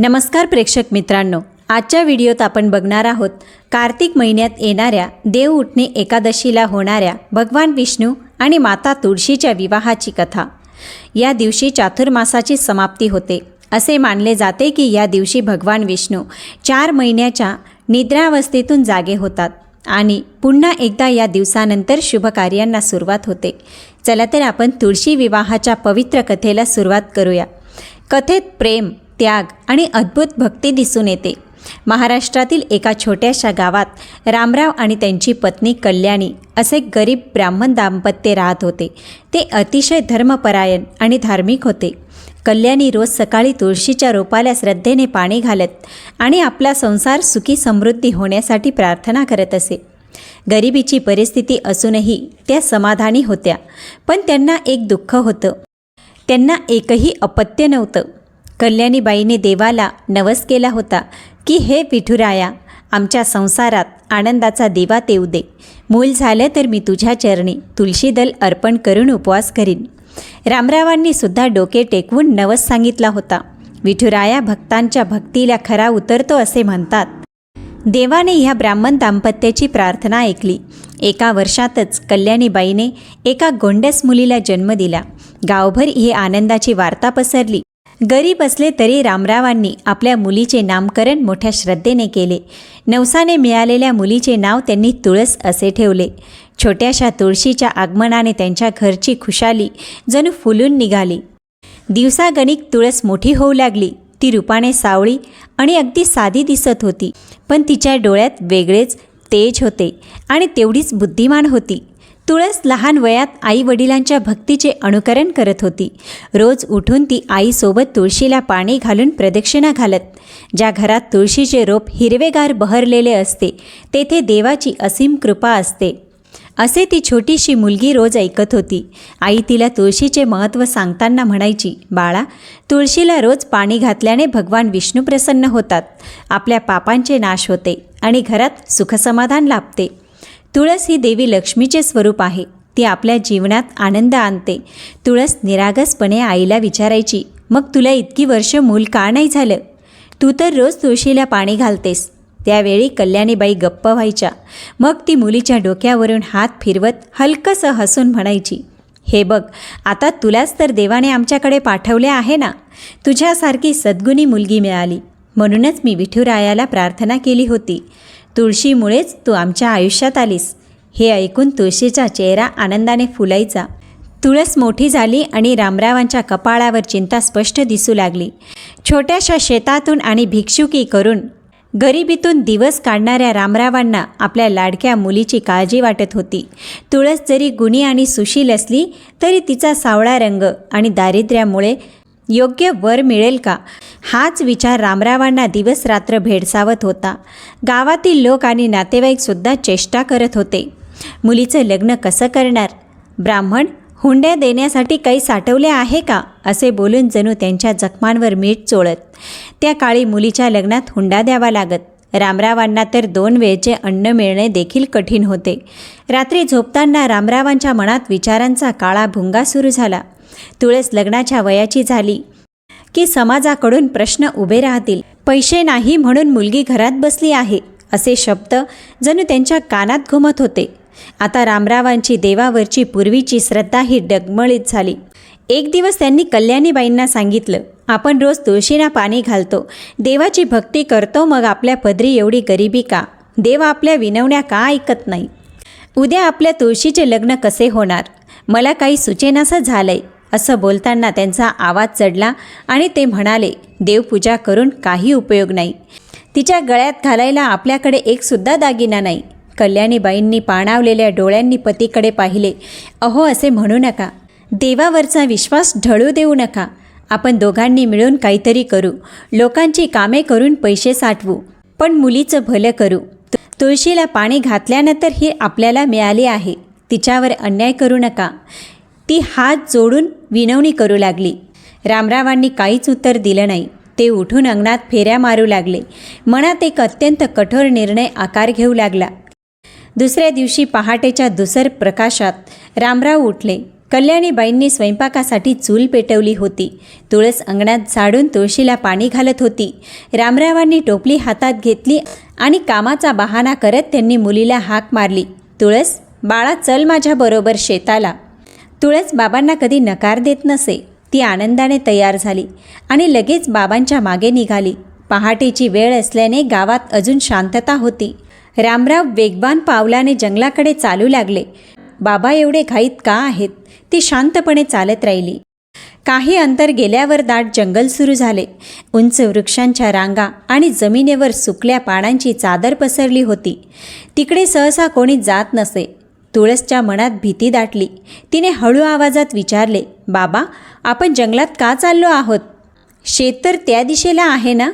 नमस्कार प्रेक्षक मित्रांनो आजच्या व्हिडिओत आपण बघणार आहोत कार्तिक महिन्यात येणाऱ्या देव उठणे एकादशीला होणाऱ्या भगवान विष्णू आणि माता तुळशीच्या विवाहाची कथा. या दिवशी चातुर्मासाची समाप्ती होते. असे मानले जाते की या दिवशी भगवान विष्णू चार महिन्याच्या निद्रावस्थेतून जागे होतात आणि पुन्हा एकदा या दिवसानंतर शुभकार्यांना सुरुवात होते. चला तर आपण तुळशी विवाहाच्या पवित्र कथेला सुरुवात करूया. कथेत प्रेम त्याग आणि अद्भुत भक्ती दिसून येते. महाराष्ट्रातील एका छोट्याशा गावात रामराव आणि त्यांची पत्नी कल्याणी असे गरीब ब्राह्मण दाम्पत्य राहत होते. ते अतिशय धर्मपरायण आणि धार्मिक होते. कल्याणी रोज सकाळी तुळशीच्या रोपाला श्रद्धेने पाणी घालत आणि आपला संसार सुखी समृद्धी होण्यासाठी प्रार्थना करत असे. गरिबीची परिस्थिती असूनही त्या समाधानी होत्या पण त्यांना एक दुःख होतं. त्यांना एकही अपत्य नव्हतं. कल्याणीबाईने देवाला नवस केला होता की हे विठुराया आमच्या संसारात आनंदाचा दिवा तेऊ दे. मूल झालं तर मी तुझ्या चरणी तुळशी दल अर्पण करून उपवास करीन. रामरावांनी सुद्धा डोके टेकवून नवस सांगितला होता. विठुराया भक्तांच्या भक्तीला खरा उतरतो असे म्हणतात. देवाने ह्या ब्राह्मण दाम्पत्याची प्रार्थना ऐकली. एका वर्षातच कल्याणीबाईने एका गोंडस मुलीला जन्म दिला. गावभर ही आनंदाची वार्ता पसरली. गरीब असले तरी रामरावांनी आपल्या मुलीचे नामकरण मोठ्या श्रद्धेने केले. नवसाने मिळालेल्या मुलीचे नाव त्यांनी तुळस असे ठेवले. छोट्याशा तुळशीच्या आगमनाने त्यांच्या घरची खुशाली जणू फुलून निघाली. दिवसागणिक तुळस मोठी होऊ लागली. ती रूपाने सावळी आणि अगदी साधी दिसत होती. पण तिच्या डोळ्यात वेगळेच तेज होते आणि तेवढीच बुद्धिमान होती. तुळस लहान वयात आई वडिलांच्या भक्तीचे अनुकरण करत होती. रोज उठून ती आईसोबत तुळशीला पाणी घालून प्रदक्षिणा घालत. ज्या घरात तुळशीचे रोप हिरवेगार बहरलेले असते तेथे देवाची असीम कृपा असते. असे ती छोटीशी मुलगी रोज ऐकत होती. आई तिला तुळशीचे महत्त्व सांगताना म्हणायची बाळा तुळशीला रोज पाणी घातल्याने भगवान विष्णू प्रसन्न होतात. आपल्या पापांचे नाश होते आणि घरात सुखसमाधान लाभते. तुळस ही देवी लक्ष्मीचे स्वरूप आहे. ती आपल्या जीवनात आनंद आणते. तुळस निरागसपणे आईला विचारायची मग तुला इतकी वर्ष मूल का नाही झालं? तू तर रोज तुळशीला पाणी घालतेस. त्यावेळी कल्याणीबाई गप्प व्हायच्या. मग ती मुलीच्या डोक्यावरून हात फिरवत हलकंसं हसून म्हणायची हे बघ आता तुलाच तर देवाने आमच्याकडे पाठवले आहे ना? तुझ्यासारखी सद्गुणी मुलगी मिळाली. म्हणूनच मी विठुरायाला प्रार्थना केली होती. तुळशीमुळेच तू आमच्या आयुष्यात आलीस. हे ऐकून तुळशीचा चेहरा आनंदाने फुलायचा. तुळस मोठी झाली आणि रामरावांच्या कपाळावर चिंता स्पष्ट दिसू लागली. छोट्याशा शेतातून आणि भिक्षुकी करून गरिबीतून दिवस काढणाऱ्या रामरावांना आपल्या लाडक्या मुलीची काळजी वाटत होती. तुळस जरी गुणी आणि सुशील असली तरी तिचा सावळा रंग आणि दारिद्र्यामुळे योग्य वर मिळेल का? हाच विचार रामरावांना दिवस रात्र भेडसावत होता. गावातील लोक आणि नातेवाईकसुद्धा चेष्टा करत होते. मुलीचं लग्न कसं करणार? ब्राह्मण हुंड्या देण्यासाठी काही साठवले आहे का? असे बोलून जणू त्यांच्या जखमांवर मीठ चोळत. त्या काळी मुलीच्या लग्नात हुंडा द्यावा लागत. रामरावांना तर दोन वेळचे अन्न मिळणे देखील कठीण होते. रात्री झोपताना रामरावांच्या मनात विचारांचा काळा भुंगा सुरू झाला. तुळस लग्नाच्या वयाची झाली. की समाजाकडून प्रश्न उभे राहतील. पैसे नाही म्हणून मुलगी घरात बसली आहे असे शब्द जणू त्यांच्या कानात घुमत होते. आता रामरावांची देवावरची पूर्वीची श्रद्धा ही डगमळीत झाली. एक दिवस त्यांनी कल्याणीबाईंना सांगितलं आपण रोज तुळशीना पाणी घालतो. देवाची भक्ती करतो मग आपल्या पदरी एवढी गरिबी का? देव आपल्या विनवण्या का ऐकत नाही? उद्या आपल्या तुळशीचे लग्न कसे होणार? मला काही सुचेनासं झालंय. असं बोलताना त्यांचा आवाज चढला आणि ते म्हणाले देवपूजा करून काही उपयोग नाही. तिच्या गळ्यात घालायला आपल्याकडे एकसुद्धा दागिना नाही. कल्याणीबाईंनी पाणावलेल्या डोळ्यांनी पतीकडे पाहिले. अहो असे म्हणू नका. देवावरचा विश्वास ढळू देऊ नका. आपण दोघांनी मिळून काहीतरी करू. लोकांची कामे करून पैसे साठवू. पण मुलीचं भलं करू. तुळशीला पाणी घातल्यानंतर ही आपल्याला मिळाली आहे. तिच्यावर अन्याय करू नका. ती हात जोडून विनवणी करू लागली. रामरावांनी काहीच उत्तर दिलं नाही. ते उठून अंगणात फेऱ्या मारू लागले. मनात एक अत्यंत कठोर निर्णय आकार घेऊ लागला. दुसऱ्या दिवशी पहाटेच्या दुसर प्रकाशात रामराव उठले. कल्याणीबाईंनी स्वयंपाकासाठी चूल पेटवली होती. तुळस अंगणात झाडून तुळशीला पाणी घालत होती. रामरावांनी टोपली हातात घेतली आणि कामाचा बहाणा करत त्यांनी मुलीला हाक मारली. तुळस बाळा चल माझ्याबरोबर शेताला. तुळस बाबांना कधी नकार देत नसे ती आनंदाने तयार झाली आणि लगेच बाबांच्या मागे निघाली. पहाटेची वेळ असल्याने गावात अजून शांतता होती. रामराव वेगवान पावलाने जंगलाकडे चालू लागले. बाबा एवढे घाईत का आहेत? ती शांतपणे चालत राहिली. काही अंतर गेल्यावर दाट जंगल सुरू झाले. उंच वृक्षांच्या रांगा आणि जमिनीवर सुकल्या पानांची चादर पसरली होती. तिकडे सहसा कोणी जात नसे. तुळसच्या मनात भीती दाटली. तिने हळू आवाजात विचारले बाबा आपण जंगलात का चाललो आहोत? शेत तर त्या दिशेला आहे ना?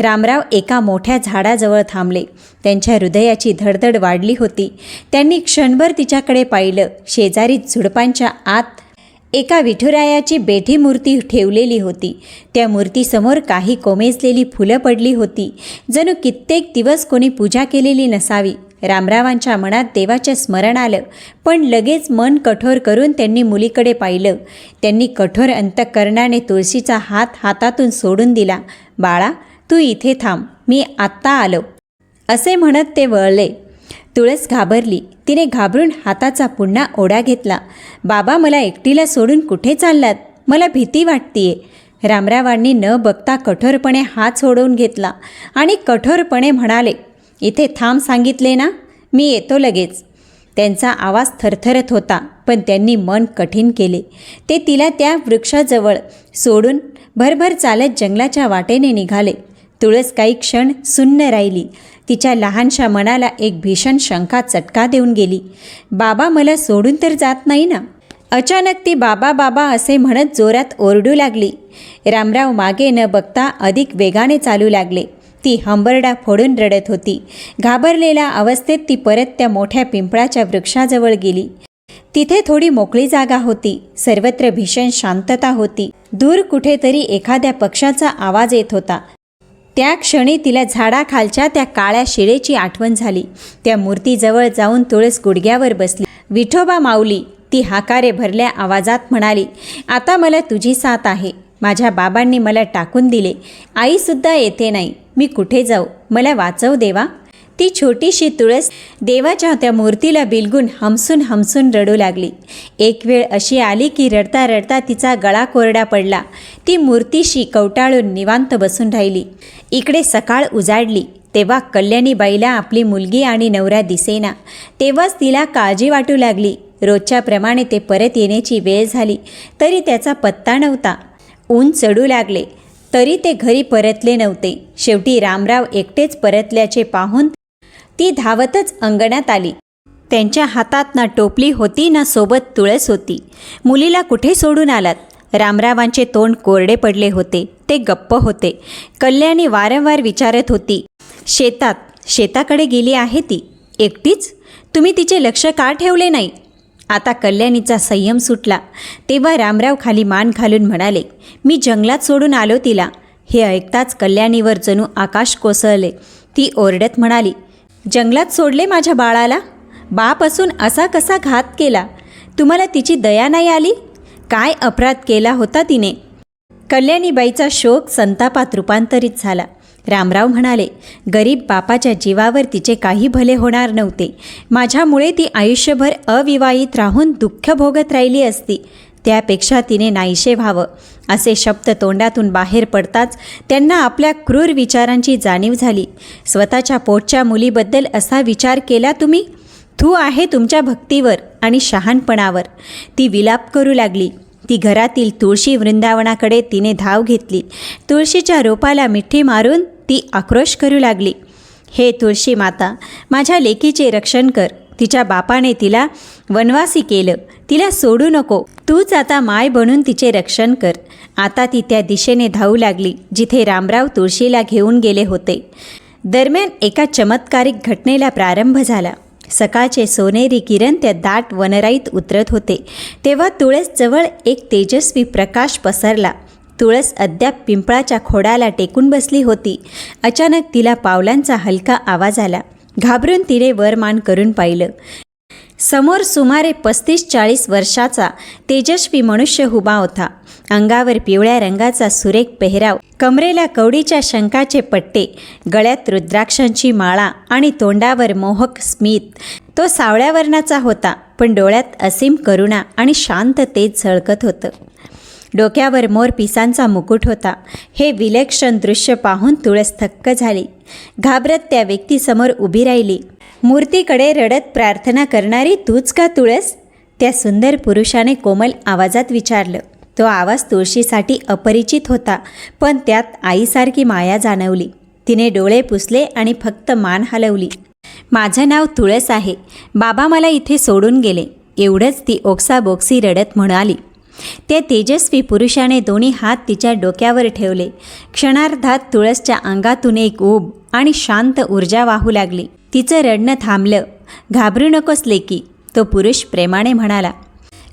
रामराव एका मोठ्या झाडाजवळ थांबले. त्यांच्या हृदयाची धडधड वाढली होती. त्यांनी क्षणभर तिच्याकडे पाहिलं. शेजारीच झुडपांच्या आत एका विठुरायाची बेठी मूर्ती ठेवलेली होती. त्या मूर्तीसमोर काही कोमेजलेली फुलं पडली होती. जणू कित्येक दिवस कोणी पूजा केलेली नसावी. रामरावांच्या मनात देवाचे स्मरण आलं. पण लगेच मन कठोर करून त्यांनी मुलीकडे पाहिलं. त्यांनी कठोर अंतकरणाने तुळशीचा हात हातातून सोडून दिला. बाळा तू इथे थांब. मी आत्ता आलो. असे म्हणत ते वळले. तुळस घाबरली. तिने घाबरून हाताचा पुन्हा ओढा घेतला. बाबा मला एकटीला सोडून कुठे चाललात? मला भीती वाटतीये. रामरावांनी न बघता कठोरपणे हात सोडवून घेतला आणि कठोरपणे म्हणाले इथे थांब सांगितले ना? मी येतो लगेच. त्यांचा आवाज थरथरत होता पण त्यांनी मन कठीण केले. ते तिला त्या वृक्षाजवळ सोडून भरभर चालत जंगलाच्या वाटेने निघाले. तुळस काही क्षण सुन्न राहिली. तिच्या लहानशा मनाला एक भीषण शंका चटका देऊन गेली. बाबा मला सोडून तर जात नाही ना? अचानक ती बाबा बाबा असे म्हणत जोरात ओरडू लागली. रामराव मागे न बघता अधिक वेगाने चालू लागले. ती हंबरडा फोडून रडत होती. घाबरलेल्या अवस्थेत ती परत त्या मोठ्या पिंपळाच्या वृक्षाजवळ गेली. तिथे थोडी मोकळी जागा होती. सर्वत्र भीषण शांतता होती. दूर कुठेतरी एखाद्या पक्षाचा आवाज येत होता. त्या क्षणी तिला झाडाखालच्या त्या काळ्या शिळेची आठवण झाली. त्या मूर्तीजवळ जाऊन तुळस गुडघ्यावर बसली. विठोबा माऊली ती हाकारे भरल्या आवाजात म्हणाली आता मला तुझी साथ आहे. माझ्या बाबांनी मला टाकून दिले. आईसुद्धा येते नाही. मी कुठे जाऊ? मला वाचव देवा. ती छोटीशी तुळस देवाच्या त्या मूर्तीला बिलगून हमसून हमसून रडू लागली. एक वेळ अशी आली की रडता रडता तिचा गळा कोरडा पडला. ती मूर्तीशी कवटाळून निवांत बसून राहिली. इकडे सकाळ उजाडली. तेव्हा कल्याणीबाईला आपली मुलगी आणि नवरा दिसेना. तेव्हाच तिला काळजी वाटू लागली. रोजच्याप्रमाणे ते परत येण्याची वेळ झाली. तरी त्याचा पत्ता नव्हता. ऊन चढू लागले. तरी ते घरी परतले नव्हते. शेवटी रामराव एकटेच परतल्याचे पाहून ती धावतच अंगणात आली. त्यांच्या हातात ना टोपली होती ना सोबत तुळस होती. मुलीला कुठे सोडून आलात? रामरावांचे तोंड कोरडे पडले होते. ते गप्प होते. कल्याणी वारंवार विचारत होती शेतात शेताकडे गेली आहे ती? एकटीच? तुम्ही तिचे लक्ष का ठेवले नाही? आता कल्याणीचा संयम सुटला. तेव्हा रामराव खाली मान घालून म्हणाले मी जंगलात सोडून आलो तिला. हे ऐकताच कल्याणीवर जणू आकाश कोसळले. ती ओरडत म्हणाली जंगलात सोडले माझ्या बाळाला? बाप असून असा कसा घात केला? तुम्हाला तिची दया नाही आली? काय अपराध केला होता तिने? कल्याणीबाईचा शोक संतापात रूपांतरित झाला. रामराव म्हणाले गरीब बापाच्या जीवावर तिचे काही भले होणार नव्हते. माझ्यामुळे ती आयुष्यभर अविवाहित राहून दुःख भोगत राहिली असती. त्यापेक्षा तिने नाहीशे व्हावं. असे शब्द तोंडातून बाहेर पडताच त्यांना आपल्या क्रूर विचारांची जाणीव झाली. स्वतःच्या पोटच्या मुलीबद्दल असा विचार केला तुम्ही? थू आहे तुमच्या भक्तीवर आणि शहाणपणावर. ती विलाप करू लागली. ती घरातील तुळशी वृंदावनाकडे तिने धाव घेतली. तुळशीच्या रोपाला मिठी मारून ती आक्रोश करू लागली. हे तुळशी माता माझ्या लेकीचे रक्षण कर. तिच्या बापाने तिला वनवासी केलं. तिला सोडू नको. तूच आता माय बनून तिचे रक्षण कर. आता ती त्या दिशेने धावू लागली जिथे रामराव तुळशीला घेऊन गेले होते. दरम्यान एका चमत्कारिक घटनेला प्रारंभ झाला. सकाळचे सोनेरी किरण त्या दाट वनराईत उतरत होते. तेव्हा तुळसजवळ एक तेजस्वी प्रकाश पसरला. तुळस अद्याप पिंपळाच्या खोडाला टेकून बसली होती. अचानक तिला पावलांचा हलका आवाज आला. घाबरून तिने वरमान करून पाहिलं. समोर सुमारे पस्तीस चाळीस वर्षाचा तेजस्वी मनुष्य उभा होता. अंगावर पिवळ्या रंगाचा सुरेख पेहराव कमरेला कवडीच्या शंकाचे पट्टे गळ्यात रुद्राक्षांची माळा आणि तोंडावर मोहक स्मित. तो सावळ्या वर्णाचा होता पण डोळ्यात असीम करुणा आणि शांत तेज झळकत होतं. डोक्यावर मोर पिसांचा मुकुट होता. हे विलक्षण दृश्य पाहून तुळस थक्क झाली. घाबरत त्या व्यक्तीसमोर उभी राहिली. मूर्तीकडे रडत प्रार्थना करणारी तूच का तुळस? त्या सुंदर पुरुषाने कोमल आवाजात विचारलं. तो आवाज तुळशीसाठी अपरिचित होता पण त्यात आईसारखी माया जाणवली. तिने डोळे पुसले आणि फक्त मान हलवली. माझं नाव तुळस आहे. बाबा मला इथे सोडून गेले. एवढंच ती ओक्साबोक्सी रडत म्हणाली. त्या तेजस्वी पुरुषाने दोन्ही हात तिच्या डोक्यावर ठेवले. क्षणार्धात तुळसच्या अंगातून एक ऊब आणि शांत ऊर्जा वाहू लागली. तिचं रडणं थांबलं. घाबरू नकोस लेकी तो पुरुष प्रेमाने म्हणाला.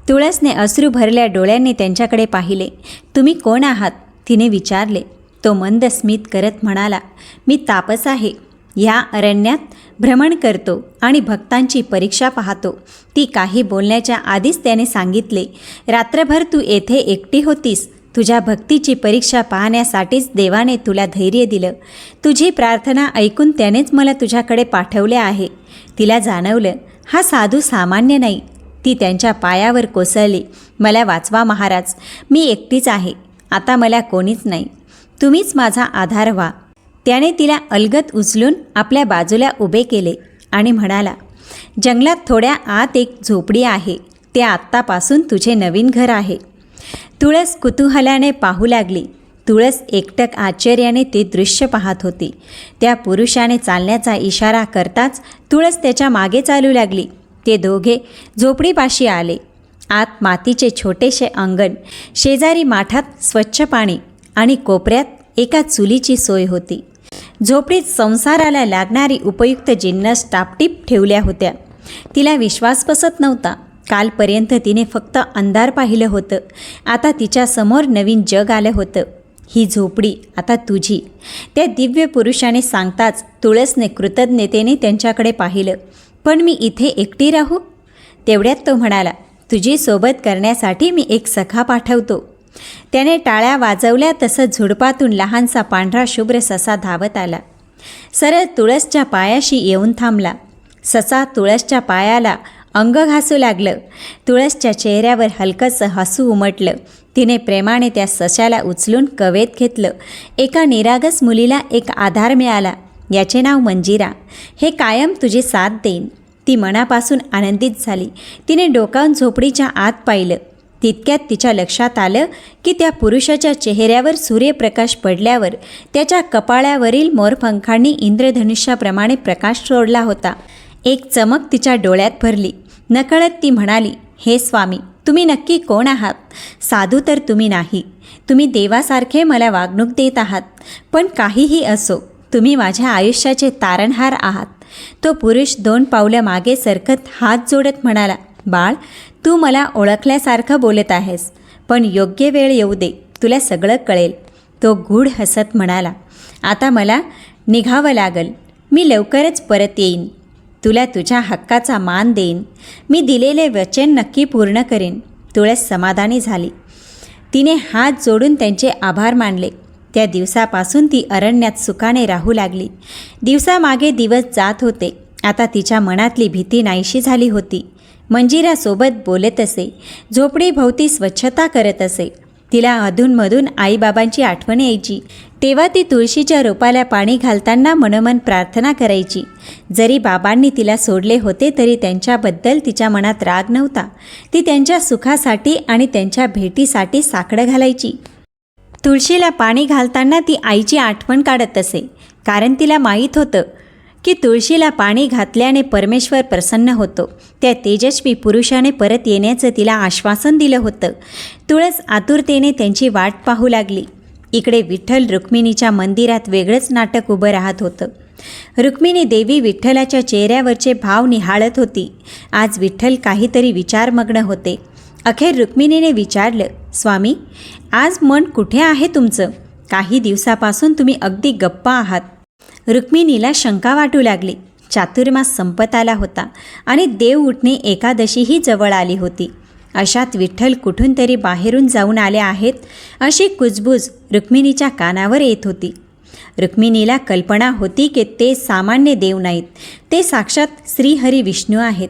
तुळसने अश्रू भरल्या डोळ्यांनी त्यांच्याकडे पाहिले. तुम्ही कोण आहात? तिने विचारले. तो मंद स्मित करत म्हणाला मी तापस आहे. ह्या अरण्यात भ्रमण करतो आणि भक्तांची परीक्षा पाहतो. ती काही बोलण्याच्या आधीच त्याने सांगितले रात्रभर तू येथे एकटी होतीस तुझ्या भक्तीची परीक्षा पाहण्यासाठीच देवाने तुला धैर्य दिलं. तुझी प्रार्थना ऐकून त्यानेच मला तुझ्याकडे पाठवले आहे. तिला जाणवलं हा साधू सामान्य नाही. ती त्यांच्या पायावर कोसळली. मला वाचवा महाराज मी एकटीच आहे. आता मला कोणीच नाही. तुम्हीच माझा आधार व्हा. त्याने तिला अलगत उचलून आपल्या बाजूला उभे केले आणि म्हणाला जंगलात थोड्या आत एक झोपडी आहे. ते आत्तापासून तुझे नवीन घर आहे. तुळस कुतूहलाने पाहू लागली. तुळस एकटक आश्चर्याने ते दृश्य पाहत होती. त्या पुरुषाने चालण्याचा इशारा करताच तुळस त्याच्यामागे चालू लागली. ते दोघे झोपडीपाशी आले. आत मातीचे छोटेसे अंगण शेजारी माठात स्वच्छ पाणी आणि कोपऱ्यात एका चुलीची सोय होती. झोपडीत संसाराला लागणारी उपयुक्त जिन्नस टापटीप ठेवल्या होत्या. तिला विश्वास बसत नव्हता. कालपर्यंत तिने फक्त अंधार पाहिलं होतं. आता तिच्यासमोर नवीन जग आलं होतं. ही झोपडी आता तुझी. त्या दिव्य पुरुषाने सांगताच तुळसने कृतज्ञतेने त्यांच्याकडे पाहिलं. पण मी इथे एकटी राहू? तेवढ्यात तो म्हणाला तुझी सोबत करण्यासाठी मी एक सखा पाठवतो. त्याने टाळ्या वाजवल्या तसं झुडपातून लहानसा पांढरा शुभ्र ससा धावत आला. सरळ तुळसच्या पायाशी येऊन थांबला. ससा तुळसच्या पायाला अंग घासू लागलं. तुळसच्या चेहऱ्यावर हलकंसं हसू उमटलं. तिने प्रेमाने त्या सशाला उचलून कवेत घेतलं. एका निरागस मुलीला एक आधार मिळाला. याचे नाव मंजिरा. हे कायम तुझी साथ देईन. ती मनापासून आनंदित झाली. तिने डोकावून झोपडीच्या आत पाहिलं. तितक्यात तिच्या लक्षात आलं की त्या पुरुषाच्या चेहऱ्यावर सूर्यप्रकाश पडल्यावर त्याच्या कपाळावरील मोरपंखांनी इंद्रधनुष्याप्रमाणे प्रकाश सोडला होता. एक चमक तिच्या डोळ्यात भरली. नकळत ती म्हणाली हे स्वामी तुम्ही नक्की कोण आहात? साधू तर तुम्ही नाही. तुम्ही देवासारखे मला वागणूक देत आहात. पण काहीही असो तुम्ही माझ्या आयुष्याचे तारणहार आहात. तो पुरुष दोन पावलं मागे सरकत हात जोडत म्हणाला बाळ तू मला ओळखल्यासारखं बोलत आहेस. पण योग्य वेळ येऊ दे तुला सगळं कळेल. तो गूढ हसत म्हणाला आता मला निघावं लागल. मी लवकरच परत येईन. तुला तुझ्या हक्काचा मान देईन. मी दिलेले वचन नक्की पूर्ण करेन. तुळस समाधानी झाली. तिने हात जोडून त्यांचे आभार मानले. त्या दिवसापासून ती अरण्यात सुखाने राहू लागली. दिवसामागे दिवस जात होते. आता तिच्या मनातली भीती नाहीशी झाली होती. मंजिरासोबत बोलत असे. झोपडीभोवती स्वच्छता करत असे. तिला अधूनमधून आईबाबांची आठवण यायची. तेव्हा ती तुळशीच्या रोपाला पाणी घालताना मनोमन प्रार्थना करायची. जरी बाबांनी तिला सोडले होते तरी त्यांच्याबद्दल तिच्या मनात राग नव्हता. ती त्यांच्या सुखासाठी आणि त्यांच्या भेटीसाठी साकडं घालायची. तुळशीला पाणी घालताना ती आईची आठवण काढत असे. कारण तिला माहीत होतं की तुळशीला पाणी घातल्याने परमेश्वर प्रसन्न होतो. त्या तेजस्वी पुरुषाने परत येण्याचं तिला आश्वासन दिलं होतं. तुळस आतुरतेने त्यांची वाट पाहू लागली. इकडे विठ्ठल रुक्मिणीच्या मंदिरात वेगळंच नाटक उभं राहत होतं. रुक्मिणी देवी विठ्ठलाच्या चेहऱ्यावरचे भाव निहाळत होती. आज विठ्ठल काहीतरी विचारमग्न होते. अखेर रुक्मिणीने विचारलं स्वामी आज मन कुठे आहे तुमचं? काही दिवसापासून तुम्ही अगदी गप्पा आहात. रुक्मिणीला शंका वाटू लागली. चातुर्मास संपत आला होता आणि देव उठणे एकादशीही जवळ आली होती. अशात विठ्ठल कुठून तरी बाहेरून जाऊन आले आहेत अशी कुजबूज रुक्मिणीच्या कानावर येत होती. रुक्मिणीला कल्पना होती की ते सामान्य देव नाहीत. ते साक्षात श्रीहरी विष्णू आहेत.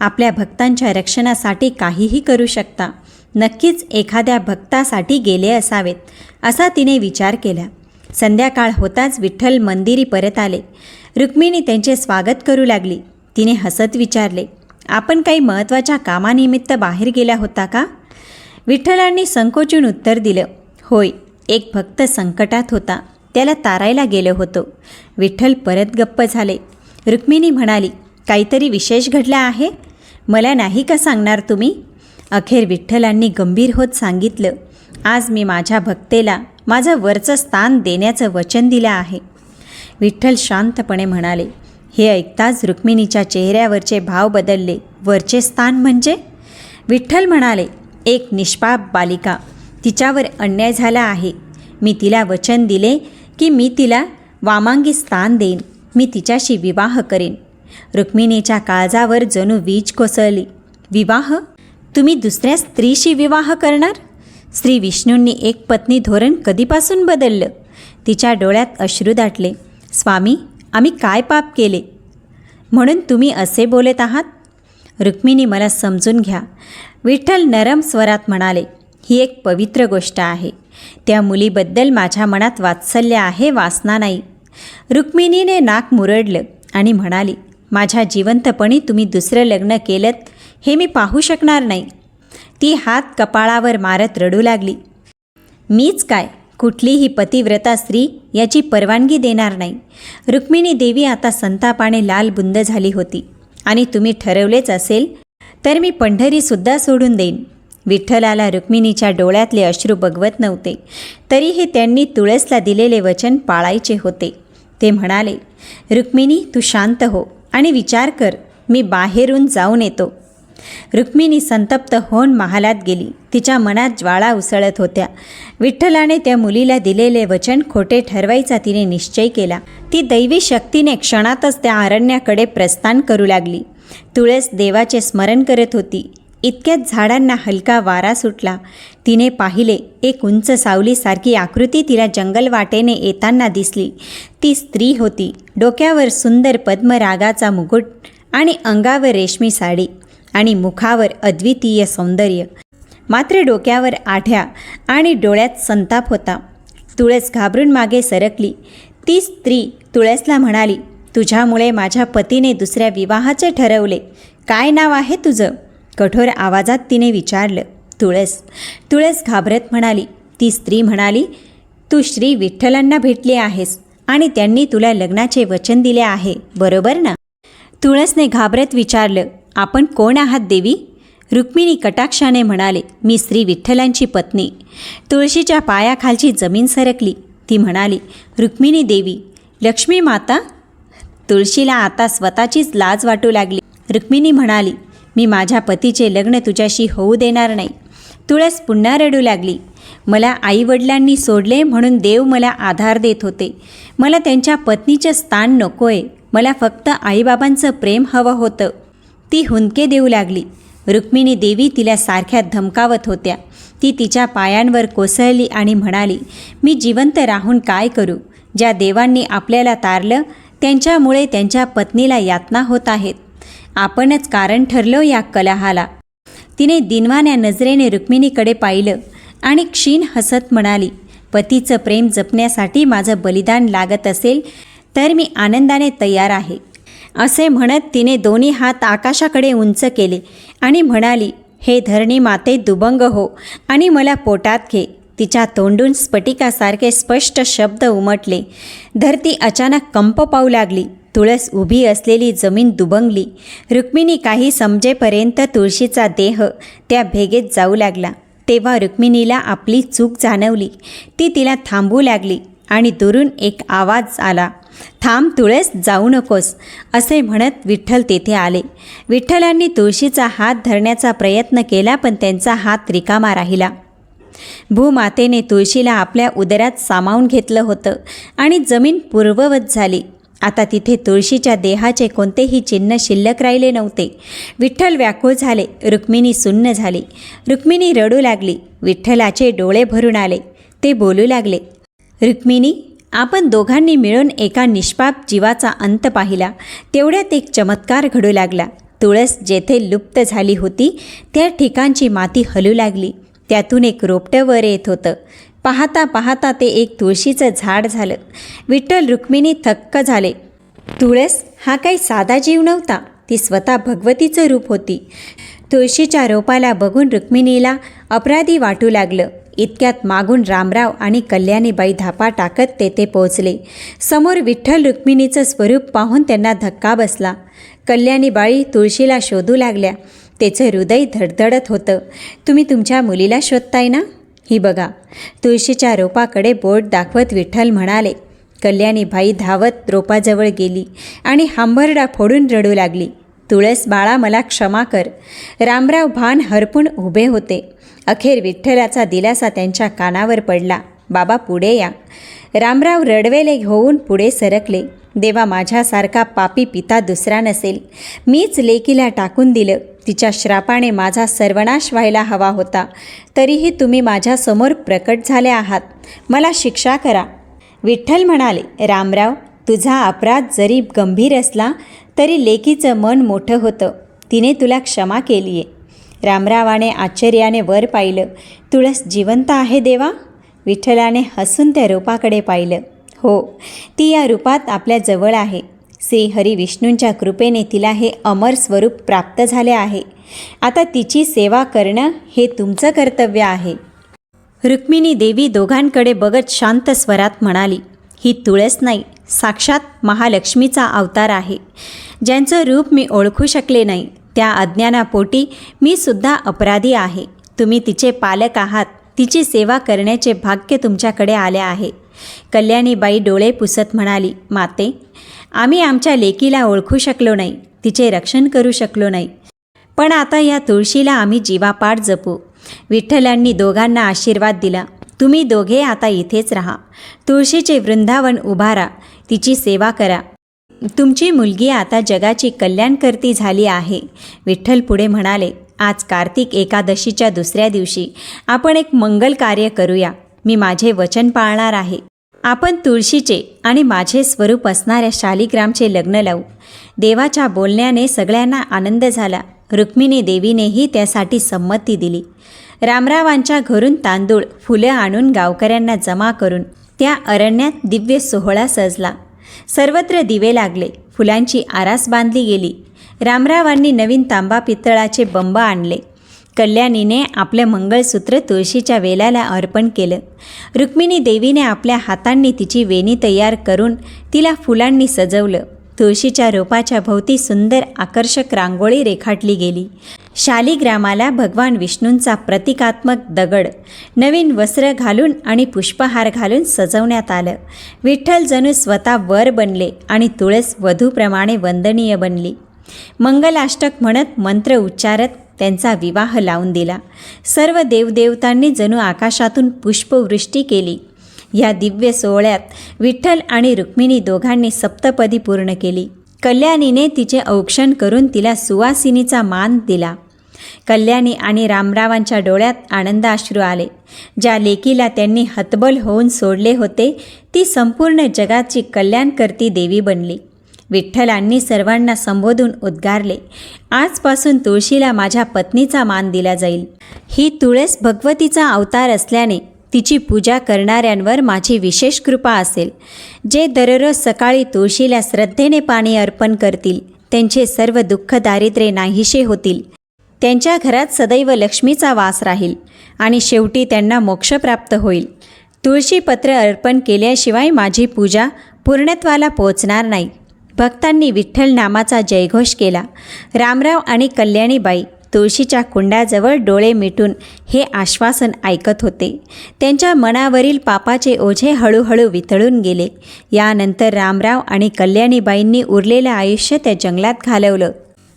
आपल्या भक्तांच्या रक्षणासाठी काहीही करू शकता. नक्कीच एखाद्या भक्तासाठी गेले असावेत असा तिने विचार केला. संध्याकाळ होताच विठ्ठल मंदिरी परत आले. रुक्मिणी त्यांचे स्वागत करू लागली. तिने हसत विचारले आपण काही महत्त्वाच्या कामानिमित्त बाहेर गेल्या होता का? विठ्ठलांनी संकोचून उत्तर दिलं होय एक भक्त संकटात होता. त्याला तारायला गेलो होतो. विठ्ठल परत गप्प झाले. रुक्मिणी म्हणाली काहीतरी विशेष घडला आहे? मला नाही का सांगणार तुम्ही? अखेर विठ्ठलांनी गंभीर होत सांगितलं आज मी माझ्या भक्तेला माझं वरचं स्थान देण्याचं वचन दिलं आहे. विठ्ठल शांतपणे म्हणाले हे ऐकताच रुक्मिणीच्या चेहऱ्यावरचे भाव बदलले. वरचे स्थान म्हणजे? विठ्ठल म्हणाले एक निष्पाप बालिका. तिच्यावर अन्याय झाला आहे. मी तिला वचन दिले की मी तिला वामांगी स्थान देईन. मी तिच्याशी विवाह करेन. रुक्मिणीच्या काळजावर जणू वीज कोसळली. विवाह? तुम्ही दुसऱ्या स्त्रीशी विवाह करणार? श्री विष्णूंनी एक पत्नी धोरण कधीपासून बदललं? तिच्या डोळ्यात अश्रू दाटले. स्वामी आम्ही काय पाप केले? म्हणून तुम्ही असे बोलत आहात रुक्मिणी मला समजून घ्या. विठ्ठल नरम स्वरात म्हणाले ही एक पवित्र गोष्ट आहे. त्या मुलीबद्दल माझ्या मनात वात्सल्य आहे वासना नाही रुक्मिणीने नाक मुरडलं आणि म्हणाली माझ्या जिवंतपणी तुम्ही दुसरं लग्न केलं हे मी पाहू शकणार नाही. ती हात कपाळावर मारत रडू लागली. मीच काय? कुठलीही पतिव्रता स्त्री याची परवानगी देणार नाही. रुक्मिणी देवी आता संतापाने लाल बुंद झाली होती. आणि तुम्ही ठरवलेच असेल तर मी पंढरीसुद्धा सोडून देईन. विठ्ठलाला रुक्मिणीच्या डोळ्यातले अश्रू बघवत नव्हते. तरीही त्यांनी तुळसला दिलेले वचन पाळायचे होते. ते म्हणाले रुक्मिणी तू शांत हो आणि विचार कर. मी बाहेरून जाऊन येतो. रुक्मिणी संतप्त होऊन महालात गेली. तिच्या मनात ज्वाळा उसळत होत्या. विठ्ठलाने त्या मुलीला दिलेले वचन खोटे ठरवायचा तिने निश्चय केला. ती दैवी शक्तीने क्षणातच त्या अरण्याकडे प्रस्थान करू लागली. तुळस देवाचे स्मरण करत होती. इतक्यात झाडांना हलका वारा सुटला. तिने पाहिले एक उंच सावलीसारखी आकृती तिला जंगल वाटेने येताना दिसली. ती स्त्री होती. डोक्यावर सुंदर पद्मरागाचा मुकुट आणि अंगावर रेशमी साडी. आणि मुखावर अद्वितीय सौंदर्य. मात्र डोक्यावर आठ्या आणि डोळ्यात संताप होता. तुळस घाबरून मागे सरकली. ती स्त्री तुळसला म्हणाली तुझ्यामुळे माझ्या पतीने दुसऱ्या विवाहाचे ठरवले. काय नाव आहे तुझं? कठोर आवाजात तिने विचारलं. तुळस. तुळस घाबरत म्हणाली. ती स्त्री म्हणाली तू श्री विठ्ठलांना भेटली आहेस आणि त्यांनी तुला लग्नाचे वचन दिले आहे. बरोबर ना? तुळसने घाबरत विचारलं आपण कोण आहात देवी? रुक्मिणी कटाक्षाने म्हणाले मी श्री विठ्ठलांची पत्नी. तुळशीच्या पायाखालची जमीन सरकली. ती म्हणाली रुक्मिणी देवी लक्ष्मी माता? तुळशीला आता स्वतःचीच लाज वाटू लागली. रुक्मिणी म्हणाली मी माझ्या पतीचे लग्न तुझ्याशी होऊ देणार नाही. तुळस पुन्हा रडू लागली. मला आईवडिलांनी सोडले म्हणून देव मला आधार देत होते. मला त्यांच्या पत्नीचं स्थान नकोय. मला फक्त आईबाबांचं प्रेम हवं होतं. ती हुंदके देऊ लागली. रुक्मिणी देवी तिला सारख्या धमकावत होत्या. ती तिच्या पायांवर कोसळली आणि म्हणाली मी जिवंत राहून काय करू? ज्या देवांनी आपल्याला तारलं त्यांच्यामुळे त्यांच्या पत्नीला यातना होत आहेत. आपणच कारण ठरलो या कलहाला. तिने दिनवान्या नजरेने रुक्मिणीकडे पाहिलं आणि क्षीण हसत म्हणाली पतीचं प्रेम जपण्यासाठी माझं बलिदान लागत असेल तर मी आनंदाने तयार आहे. असे म्हणत तिने दोन्ही हात आकाशाकडे उंच केले आणि म्हणाली हे धरणी माते दुबंग हो आणि मला पोटात घे. तिच्या तोंडून स्फटिकासारखे स्पष्ट शब्द उमटले. धरती अचानक कंप पाहू लागली. तुळस उभी असलेली जमीन दुबंगली. रुक्मिणी काही समजेपर्यंत तुळशीचा देह त्या भेगेत जाऊ लागला. तेव्हा रुक्मिणीला आपली चूक जाणवली. ती तिला थांबू लागली आणि दुरून एक आवाज आला थांब तुळस जाऊ नकोस असे म्हणत विठ्ठल तेथे आले. विठ्ठलांनी तुळशीचा हात धरण्याचा प्रयत्न केला पण त्यांचा हात रिकामा राहिला. भूमातेने तुळशीला आपल्या उदरात सामावून घेतलं होतं आणि जमीन पूर्ववत झाली. आता तिथे तुळशीच्या देहाचे कोणतेही चिन्ह शिल्लक राहिले नव्हते. विठ्ठल व्याकुळ झाले रुक्मिणी सुन्न झाली. रुक्मिणी रडू लागली विठ्ठलाचे डोळे भरून आले. ते बोलू लागले रुक्मिणी आपण दोघांनी मिळून एका निष्पाप जीवाचा अंत पाहिला. तेवढ्यात एक चमत्कार घडू लागला. तुळस जेथे लुप्त झाली होती त्या ठिकाणची माती हलू लागली. त्यातून एक रोपटं वर येत होतं. पाहता पाहता ते एक तुळशीचं झाड झालं. विठ्ठल रुक्मिणी थक्क झाले. तुळस हा काही साधा जीव नव्हता. ती स्वतः भगवतीचं रूप होती. तुळशीच्या रोपाला बघून रुक्मिणीला अपराधी वाटू लागलं. इतक्यात मागून रामराव आणि कल्याणीबाई धापा टाकत तेथे पोहोचले. समोर विठ्ठल रुक्मिणीचं स्वरूप पाहून त्यांना धक्का बसला. कल्याणीबाई तुळशीला शोधू लागल्या. त्याचं हृदय धडधडत होतं. तुम्ही तुमच्या मुलीला शोधताय ना? ही बघा. तुळशीच्या रोपाकडे बोट दाखवत विठ्ठल म्हणाले. कल्याणीबाई धावत रोपाजवळ गेली आणि हांबरडा फोडून रडू लागली. तुळस बाळा मला क्षमा कर. रामराव भान हरपून उभे होते. अखेर विठ्ठलाचा दिलासा त्यांच्या कानावर पडला. बाबा पुढे या. रामराव रडवेले होऊन पुढे सरकले. देवा माझ्यासारखा पापी पिता दुसरा नसेल. मीच लेकीला टाकून दिलं. तिच्या श्रापाने माझा सर्वनाश व्हायला हवा होता. तरीही तुम्ही माझ्यासमोर प्रकट झाले आहात. मला शिक्षा करा. विठ्ठल म्हणाले रामराव तुझा अपराध जरी गंभीर असला तरी लेकीचं मन मोठं होतं. तिने तुला क्षमा केली आहे रामरावाने आश्चर्याने वर पाहिलं. तुळस जिवंत आहे देवा? विठ्ठलाने हसून त्या रूपाकडे पाहिलं. हो ती या रूपात आपल्या जवळ आहे. श्री हरी विष्णूंच्या कृपेने तिला हे अमर स्वरूप प्राप्त झाले आहे. आता तिची सेवा करणं हे तुमचं कर्तव्य आहे. रुक्मिणी देवी दोघांकडे बघत शांत स्वरात म्हणाली ही तुळस नाही साक्षात महालक्ष्मीचा अवतार आहे. ज्यांचं रूप मी ओळखू शकले नाही त्या अज्ञानापोटी मी सुद्धा अपराधी आहे. तुम्ही तिचे पालक आहात. तिची सेवा करण्याचे भाग्य तुमच्याकडे आले आहे. कल्याणीबाई डोळे पुसत म्हणाली माते आम्ही आमच्या लेकीला ओळखू शकलो नाही. तिचे रक्षण करू शकलो नाही. पण आता या तुळशीला आम्ही जीवापाठ जपू. विठ्ठलांनी दोघांना आशीर्वाद दिला. तुम्ही दोघे आता इथेच राहा. तुळशीचे वृंदावन उभारा. तिची सेवा करा. तुमची मुलगी आता जगाची कल्याणकर्ती झाली आहे. विठ्ठल पुढे म्हणाले आज कार्तिक एकादशीच्या दुसऱ्या दिवशी. आपण एक मंगल कार्य करूया. मी माझे वचन पाळणार आहे. आपण तुळशीचे आणि माझे स्वरूप असणाऱ्या शालिग्रामचे लग्न लावू. देवाच्या बोलण्याने सगळ्यांना आनंद झाला. रुक्मिणी देवीनेही त्यासाठी संमती दिली. रामरावांच्या घरून तांदूळ फुलं आणून गावकऱ्यांना जमा करून त्या अरण्यात दिव्य सोहळा सजला. सर्वत्र दिवे लागले. फुलांची आरास बांधली गेली. रामरावांनी नवीन तांबा पितळाचे बंब आणले. कल्याणीने आपलं मंगळसूत्र तुळशीच्या वेलाला अर्पण केलं. रुक्मिणी देवीने आपल्या हातांनी तिची वेणी तयार करून तिला फुलांनी सजवलं. तुळशीच्या रोपाच्या भोवती सुंदर आकर्षक रांगोळी रेखाटली गेली. शालिग्रामाला भगवान विष्णूंचा प्रतिकात्मक दगड नवीन वस्त्र घालून आणि पुष्पहार घालून सजवण्यात आलं. विठ्ठल जणू स्वतः वर बनले आणि तुळस वधूप्रमाणे वंदनीय बनली. मंगलाष्टक म्हणत मंत्र उच्चारत त्यांचा विवाह लावून दिला. सर्व देवदेवतांनी जणू आकाशातून पुष्पवृष्टी केली. या दिव्य सोहळ्यात विठ्ठल आणि रुक्मिणी दोघांनी सप्तपदी पूर्ण केली. कल्याणीने तिचे औक्षण करून तिला सुवासिनीचा मान दिला. कल्याणी आणि रामरावांच्या डोळ्यात आनंदाश्रू आले. ज्या लेकीला त्यांनी हतबल होऊन सोडले होते ती संपूर्ण जगाची कल्याणकर्ती देवी बनली. विठ्ठलांनी सर्वांना संबोधून उद्गारले आजपासून तुळशीला माझ्या पत्नीचा मान दिला जाईल. ही तुळस भगवतीचा अवतार असल्याने तिची पूजा करणाऱ्यांवर माझी विशेष कृपा असेल. जे दररोज सकाळी तुळशीला श्रद्धेने पाणी अर्पण करतील त्यांचे सर्व दुःख दारिद्र्य नाहीसे होतील. त्यांच्या घरात सदैव लक्ष्मीचा वास राहील आणि शेवटी त्यांना मोक्ष प्राप्त होईल. तुळशीपत्र अर्पण केल्याशिवाय माझी पूजा पूर्णत्वाला पोचणार नाही. भक्तांनी विठ्ठल नामाचा जयघोष केला. रामराव आणि कल्याणीबाई तुळशीच्या कुंडाजवळ डोळे मिटून हे आश्वासन ऐकत होते. त्यांच्या मनावरील पापाचे ओझे हळूहळू वितळून गेले. यानंतर रामराव आणि कल्याणीबाईंनी उरलेलं आयुष्य त्या जंगलात घालवलं.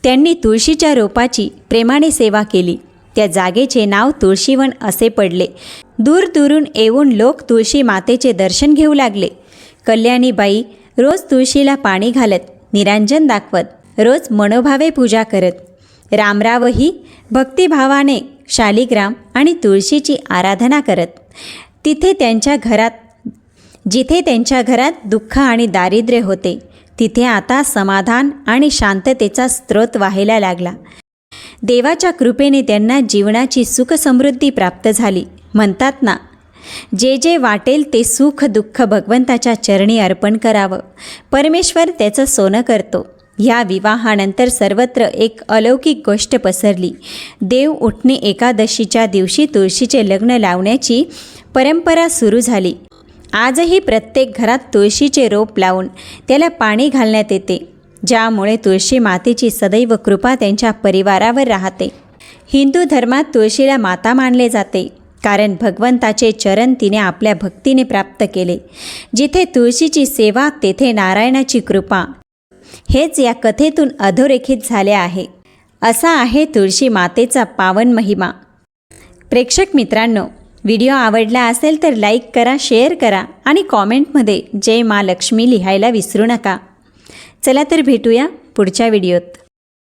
त्यांनी तुळशीच्या रोपाची प्रेमाने सेवा केली. त्या जागेचे नाव तुळशीवन असे पडले. दूरदूरून येऊन लोक तुळशी मातेचे दर्शन घेऊ लागले. कल्याणीबाई रोज तुळशीला पाणी घालत निरांजन दाखवत रोज मनोभावे पूजा करत. रामरावही भक्तिभावाने शालिग्राम आणि तुळशीची आराधना करत. तिथे त्यांच्या घरात जिथे त्यांच्या घरात दुःख आणि दारिद्र्य होते. तिथे आता समाधान आणि शांततेचा स्रोत व्हायला लागला. देवाच्या कृपेने त्यांना जीवनाची सुखसमृद्धी प्राप्त झाली. म्हणतात ना जे जे वाटेल ते सुख दुःख भगवंताच्या चरणी अर्पण करावं. परमेश्वर त्याचं सोनं करतो. ह्या विवाहानंतर सर्वत्र एक अलौकिक गोष्ट पसरली. देव उठणे एकादशीच्या दिवशी तुळशीचे लग्न लावण्याची परंपरा सुरू झाली. आजही प्रत्येक घरात तुळशीचे रोप लावून त्याला पाणी घालण्यात येते ज्यामुळे तुळशी मातेची सदैव कृपा त्यांच्या परिवारावर राहते. हिंदू धर्मात तुळशीला माता मानले जाते कारण भगवंताचे चरण तिने आपल्या भक्तीने प्राप्त केले. जिथे तुळशीची सेवा तेथे नारायणाची कृपा. हेच या कथेतून अधोरेखित झाले आहे. असा आहे तुळशी मातेचा पावन महिमा. प्रेक्षक मित्रांनो व्हिडिओ आवडला असेल तर लाईक करा शेअर करा आणि कॉमेंटमध्ये जय मा लक्ष्मी लिहायला विसरू नका. चला तर भेटूया पुढच्या व्हिडिओत.